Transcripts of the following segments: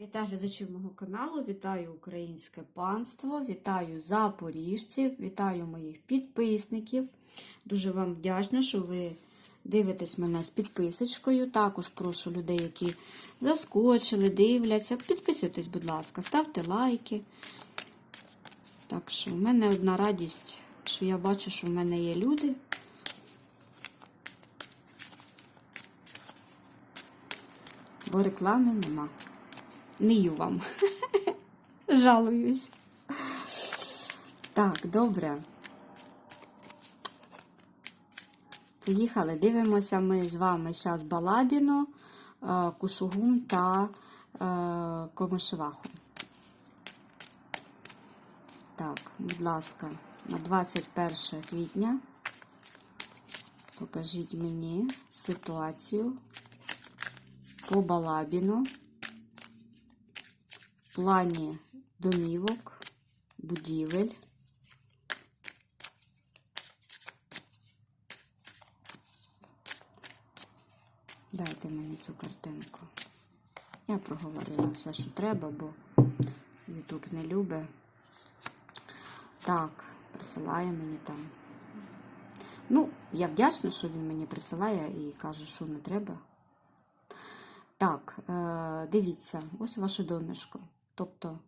Вітаю глядачів мого каналу, вітаю українське панство, вітаю запоріжців, вітаю моїх підписників. Дуже вам вдячна, що ви дивитесь мене з підписочкою. Також прошу людей, які заскочили, дивляться. Підписуйтесь, будь ласка, ставте лайки. Так що в мене одна радість, що я бачу, що в мене є люди. Бо реклами нема. Нию вам. Жалуюсь. Так, добре. Поїхали. Дивимося ми з вами зараз Балабіно, е, Кушугум та е, Комишеваху. Так, будь ласка, на 21 квітня покажіть мені ситуацію по Балабіну плані домівок, будівель. Дайте мені цю картинку. Я проговорила все, що треба, бо YouTube не любить. Так, присилає мені там. Ну, я вдячна, що він мені присилає і каже, що не треба. Так, е, дивіться, ось ваше донечко. Тобто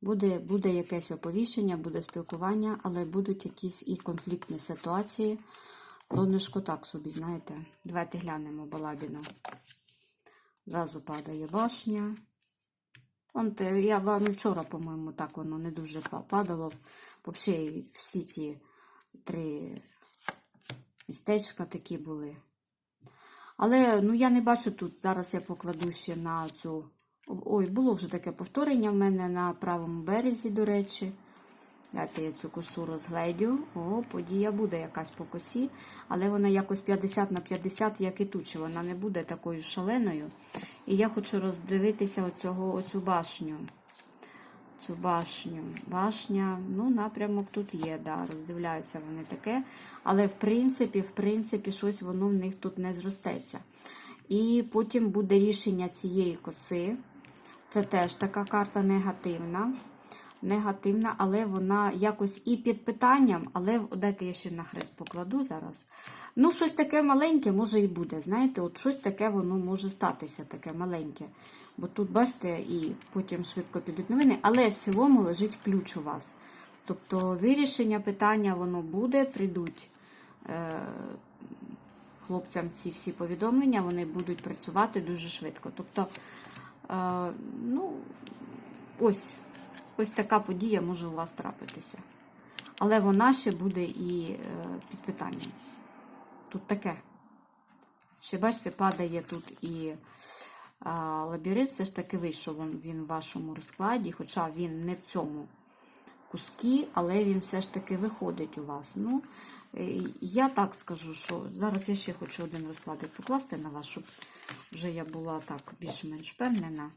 буде, буде якесь оповіщення, буде спілкування, але будуть якісь і конфліктні ситуації. Донечко так собі, знаєте. Давайте глянемо балабіну. Зразу падає башня. Вон те, я вам і вчора, по-моєму, так воно не дуже падало. Взагалі, всі ті три містечка такі були. Але ну, я не бачу тут. Зараз я покладу ще на цю. Ой, було вже таке повторення в мене на правому березі, до речі. Дайте я цю косу розгледю. О, подія буде якась по косі, але вона якось 50 на 50, як і тут, чи вона не буде такою шаленою. І я хочу роздивитися оцього, оцю башню. Цю башню. Башня, ну, напрямок тут є, да, роздивляються вони таке. Але в принципі, в принципі, щось воно в них тут не зростеться. І потім буде рішення цієї коси. Це теж така карта негативна. Негативна, але вона якось і під питанням, але дайте я ще на хрест покладу зараз. Ну, щось таке маленьке може і буде. Знаєте, от щось таке воно може статися, таке маленьке. Бо тут, бачите, і потім швидко підуть новини, але в цілому лежить ключ у вас. Тобто вирішення питання воно буде, прийдуть е, хлопцям ці всі повідомлення, вони будуть працювати дуже швидко. Тобто, ну, ось, ось така подія може у вас трапитися. Але вона ще буде і е, під питанням. Тут таке. Ще бачите, падає тут і лабіринт, все ж таки вийшов він, в вашому розкладі, хоча він не в цьому кускі, але він все ж таки виходить у вас. Ну, я так скажу, що зараз я ще хочу один розкладик покласти на вас, щоб вже я була так більш-менш впевнена.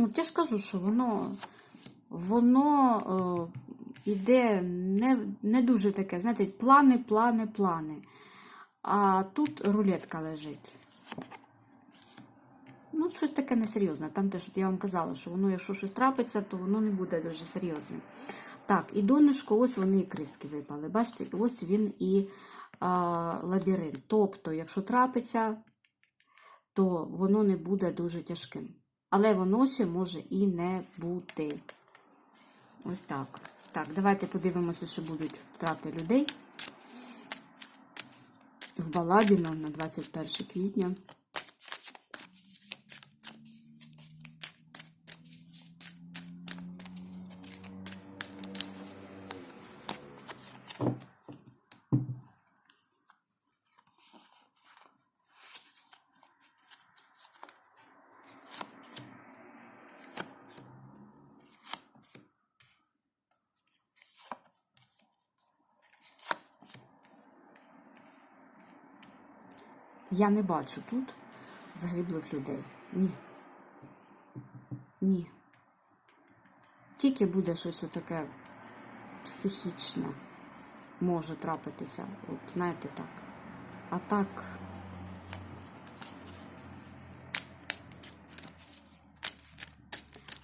От я ж кажу, що воно, воно е, іде не, не дуже таке, знаєте, плани, плани, плани. А тут рулетка лежить. Ну, щось таке несерйозне. Там теж, от я вам казала, що воно, якщо щось трапиться, то воно не буде дуже серйозним. Так, і донышко, ось вони і криски випали. Бачите, ось він і а, лабіринт. Тобто, якщо трапиться, то воно не буде дуже тяжким. Але воно ще може і не бути. Ось так. Так, давайте подивимося, що будуть втрати людей в Балабіно на 21 квітня. Я не бачу тут загиблих людей. Ні. Ні. Тільки буде щось отаке психічне може трапитися. От знаєте так. А так.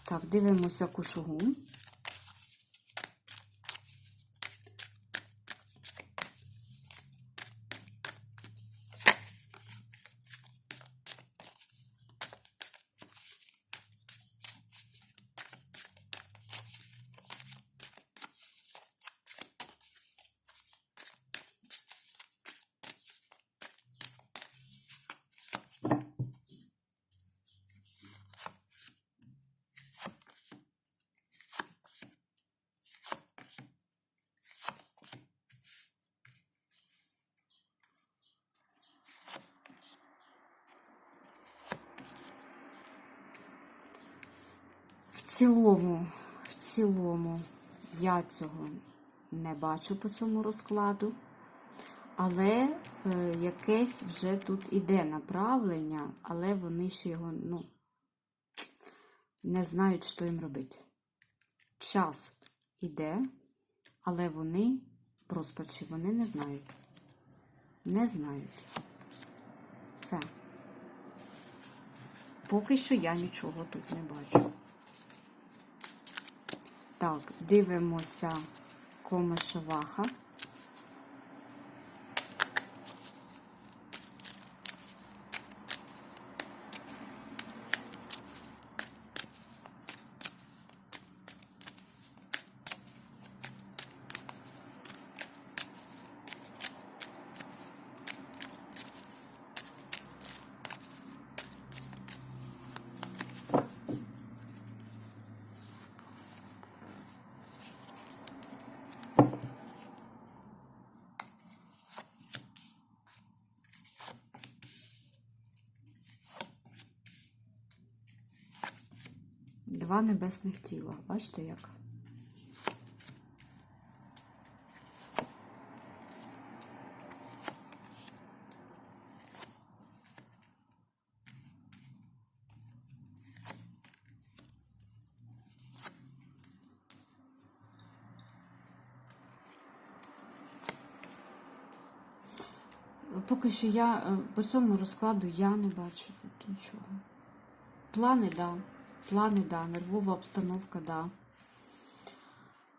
Так, дивимося кушугу. Цілому, в цілому, я цього не бачу по цьому розкладу, але е, якесь вже тут іде направлення, але вони ще його, ну, не знають, що їм робити. Час іде, але вони в розпачі, вони не знають. Не знають. Все. Поки що я нічого тут не бачу. Так, дивимося комишеваха. Два небесних тіла. Бачите як? Поки що я е, по цьому розкладу я не бачу тут нічого. Плани, да. Плани, да, нервова обстановка, да.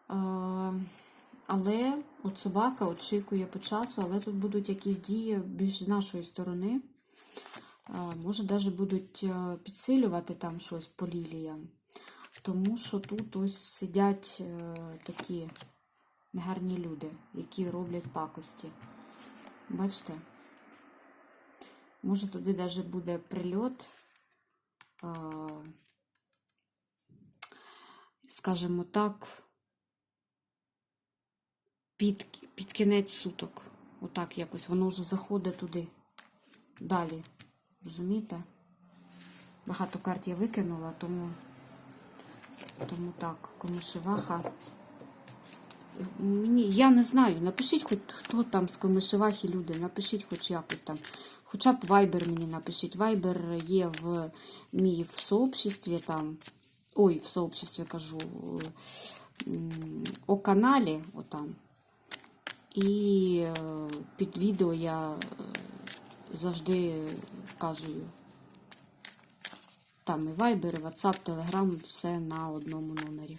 Е, але от собака очікує по часу, але тут будуть якісь дії більш з нашої сторони. Е, може, навіть будуть е, підсилювати там щось по ліліям. Тому що тут ось сидять такі негарні люди, які роблять пакості. Бачите? Може, туди навіть буде прильот. Скажімо так, під, під кінець суток. Отак якось. Воно вже заходить туди. Далі. Розумієте? Багато карт я викинула, тому, тому так, комишеваха. Мені, я не знаю, напишіть хоч хто там з комишевахи люди, напишіть хоч якось там. Хоча б вайбер мені напишіть. Вайбер є в мій в сообществі там. Ой, в сообществі кажу, о каналі, отам. І е, під відео я е, завжди вказую. Там і Viber, і WhatsApp, Telegram, все на одному номері.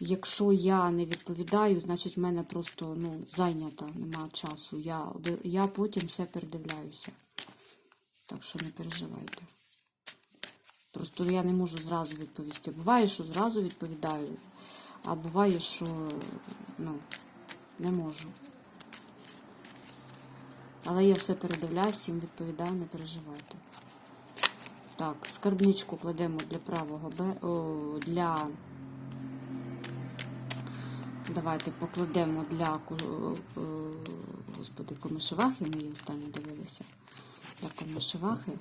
Якщо я не відповідаю, значить в мене просто ну, зайнята, нема часу. Я, я потім все передивляюся. Так що не переживайте. Просто я не можу зразу відповісти. Буває, що зразу відповідаю, а буває, що ну, не можу. Але я все передивляю, всім відповідаю, не переживайте. Так, скарбничку кладемо для правого Б, о, для. Давайте покладемо для господи, комишевахи, ми її останньо дивилися. Для комишевахи.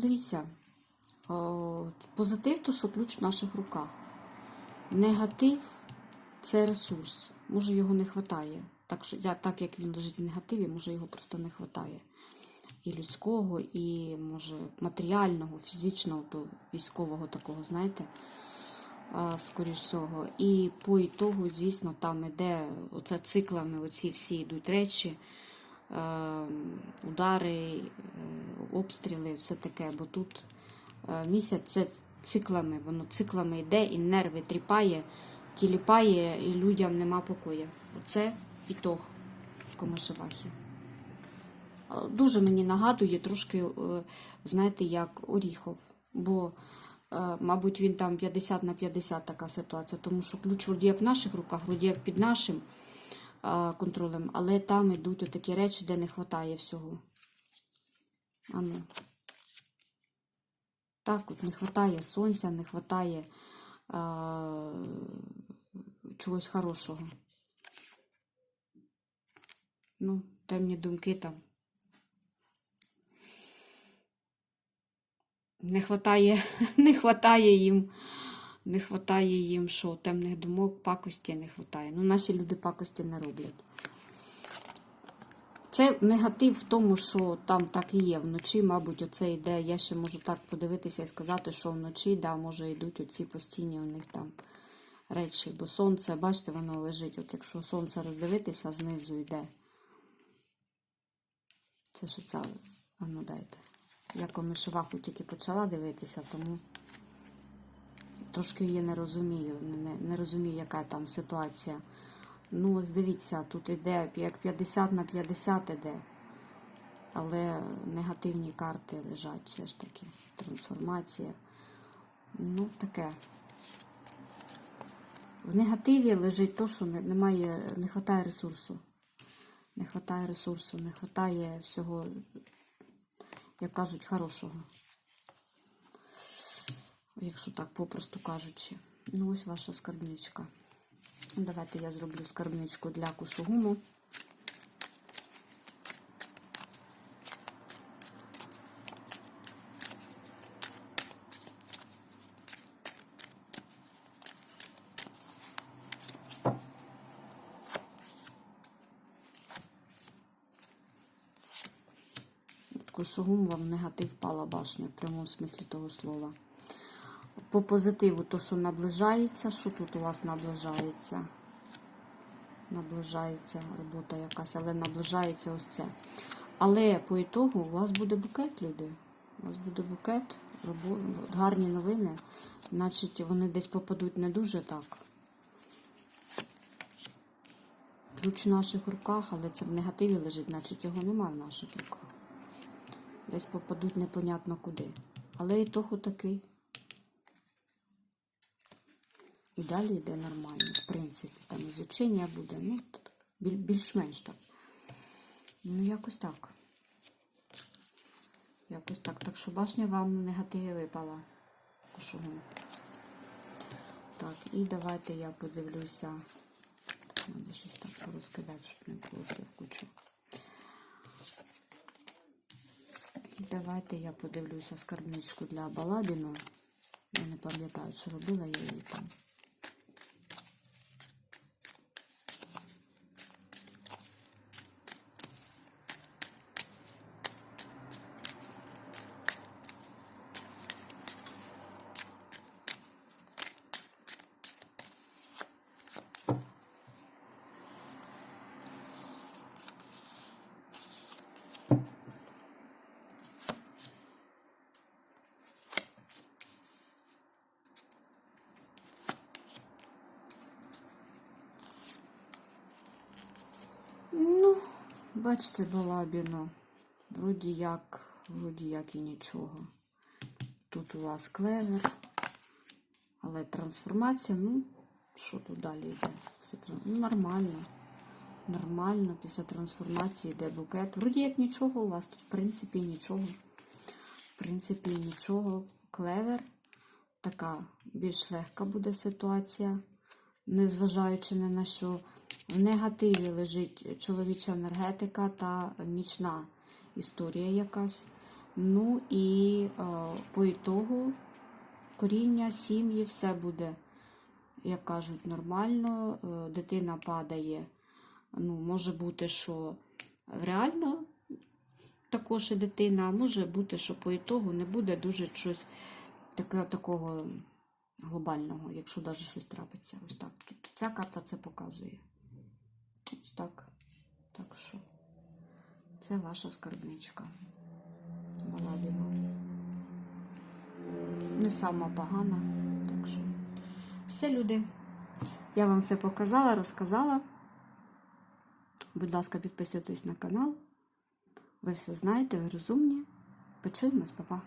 Дивіться, о, позитив то, що ключ в наших руках. Негатив це ресурс. Може його не вистачає. Так, що, я, так як він лежить в негативі, може його просто не вистачає. І людського, і може матеріального, фізичного, то військового такого, знаєте, скоріш всього. І по ітогу, звісно, там іде оце циклами, оці всі йдуть речі, е, удари, е, обстріли, все таке. Бо тут е, місяць це циклами, воно циклами йде, і нерви тріпає, тіліпає, і людям нема покою. Оце ітог в Комишевахі. Дуже мені нагадує трошки, е, знаєте, як Оріхов. Бо, е, мабуть, він там 50 на 50 така ситуація, тому що ключ вроді як в наших руках, вроді як під нашим контролем, але там йдуть такі речі, де не вистачає всього. Ану. Так, от не вистачає сонця, не вистачає е, чогось хорошого. Ну, темні думки там. Не хватає, не хватає їм, не хватає їм, що темних думок, пакості не хватає. Ну, наші люди пакості не роблять. Це негатив в тому, що там так і є. Вночі, мабуть, оце йде. Я ще можу так подивитися і сказати, що вночі, да, може, йдуть оці постійні у них там речі. Бо сонце, бачите, воно лежить. От якщо сонце роздивитися, знизу йде. Це що ця, а ну дайте. Я комишеваху тільки почала дивитися, тому трошки її не розумію. Не, не розумію, яка там ситуація. Ну, ось дивіться, тут іде як 50 на 50 іде. Але негативні карти лежать все ж таки. Трансформація. Ну, таке. В негативі лежить то, що немає, не вистачає ресурсу. Не вистачає ресурсу, не вистачає всього, як кажуть, хорошого. Якщо так попросту кажучи. Ну, ось ваша скарбничка. Давайте я зроблю скарбничку для кушугуму. Кушугум вам негатив впала башня, в прямому смислі того слова. По позитиву, то, що наближається, що тут у вас наближається? Наближається робота якась, але наближається ось це. Але по ітогу у вас буде букет, люди. У вас буде букет, гарні новини. Значить, вони десь попадуть не дуже так. Ключ в наших руках, але це в негативі лежить, значить його немає в наших руках. Десь попадуть непонятно куди. Але ітог такий. І далі йде нормально. В принципі, там ізучення буде, ну, більш-менш так. Ну, якось так. Якось так. Так що башня вам в негативі випала. Кошугум. Так, і давайте я подивлюся. Надо їх так порозкидати, щоб не було все в кучу. І давайте я подивлюся скарбничку для Балабіну. Я не пам'ятаю, що робила я її там. Ну, бачите, Балабіно. Вроді як, вроді як і нічого. Тут у вас клевер. Але трансформація, ну, що тут далі йде? Все ну, нормально. Нормально, після трансформації йде букет. Вроді як нічого у вас тут, в принципі, нічого. В принципі, нічого. Клевер. Така більш легка буде ситуація, незважаючи на що. В негативі лежить чоловіча енергетика та нічна історія якась. Ну і е, по ітогу коріння, сім'ї, все буде, як кажуть, нормально. Е, Дитина падає. Ну, може бути, що реально також і дитина, а може бути, що по ітогу не буде дуже щось таке, такого глобального, якщо навіть щось трапиться. Ось так. Ця карта це показує. Ось так. Так що це ваша скарбничка. Балабіна. Не сама погана. Так що все, люди. Я вам все показала, розказала. Будь ласка, підписуйтесь на канал. Ви все знаєте, ви розумні. Почуємось, па-па.